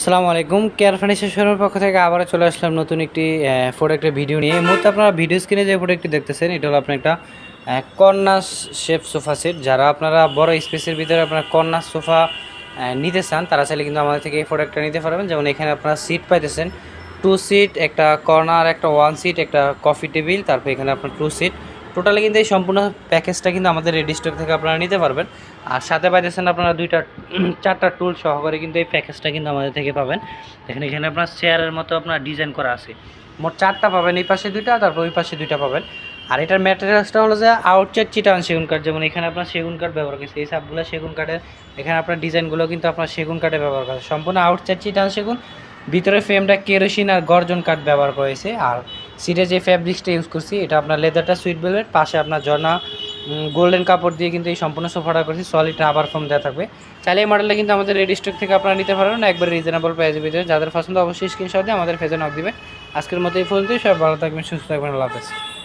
আসসালামু আলাইকুম। কেয়ার ফার্নিচারের পক্ষ থেকে আবারও চলে আসলাম নতুন একটি প্রোডাক্টের ভিডিও নিয়ে। এই মুহূর্তে আপনারা ভিডিও স্ক্রিনে যে প্রোডাক্টটি দেখতেছেন, এটা হলো আপনার একটা কর্নার শেপ সোফা সেট যারা আপনারা বড় স্পেসের ভিতরে আপনার কর্নার সোফা নিতে চান, তারা চাইলে কিন্তু আমাদের থেকে এই প্রোডাক্টটা নিতে পারবেন। যেমন এখানে আপনারা সিট পাইতেছেন। টু সিট একটা কর্নার, একটা ওয়ান সিট একটা কফি টেবিল তারপর এখানে আপনার টু সিট টোটালি কিন্তু এই সম্পূর্ণ প্যাকেজটা কিন্তু আমাদের রেডি স্টক থেকে আপনারা নিতে পারবেন। আর সাথে পাইতেছেন আপনারা দুইটা, চারটা টুল সহকারে কিন্তু এই প্যাকেজটা কিন্তু আমাদের থেকে পাবেন। দেখেন এখানে আপনার চেয়ারের মতো আপনার ডিজাইন করা আছে। মোট চারটা পাবেন, এই পাশে দুইটা, তারপর ওই পাশে দুইটা পাবেন। আর এটার ম্যাটেরিয়ালসটা হলো যে আউটসাইড চিটান সেগুন কাঠ, যেমন এখানে আপনার সেগুন কাঠ ব্যবহার করেছে। এই সবগুলো সেগুন কাঠের এখানে আপনার ডিজাইনগুলো কিন্তু আপনার সেগুন কাঠে ব্যবহার করা। সম্পূর্ণ আউটসাইড চিটান সেগুন, ভিতরে ফ্রেমটা কেরোসিন আর গর্জন কাঠ ব্যবহার করেছে আর সিটে যে ফ্যাব্রিক্সটা ইউজ করছি, এটা আপনার লেদারটা সুইট বেলভেট পাশে আপনার ঝর্ণা গোল্ডেন কাপড় দিয়ে কিন্তু এই সম্পূর্ণ সোফাটা করছি সলিড আবার ফর্ম দেওয়া থাকবে। চাইলে এই মডেলটা কিন্তু আমাদের রেডি স্টক থেকে আপনারা নিতে পারবেন একবার রিজনেবল প্রাইসের ভিতরে। যাদের পছন্দ, অবশ্যই স্ক্রিনশট দিয়ে আমাদের ফেজে নক দিবেন। আজকের মতো এই দিয়ে সব ভালো থাকবেন, সুস্থ থাকবেন, আল্লাহ হাফেজ।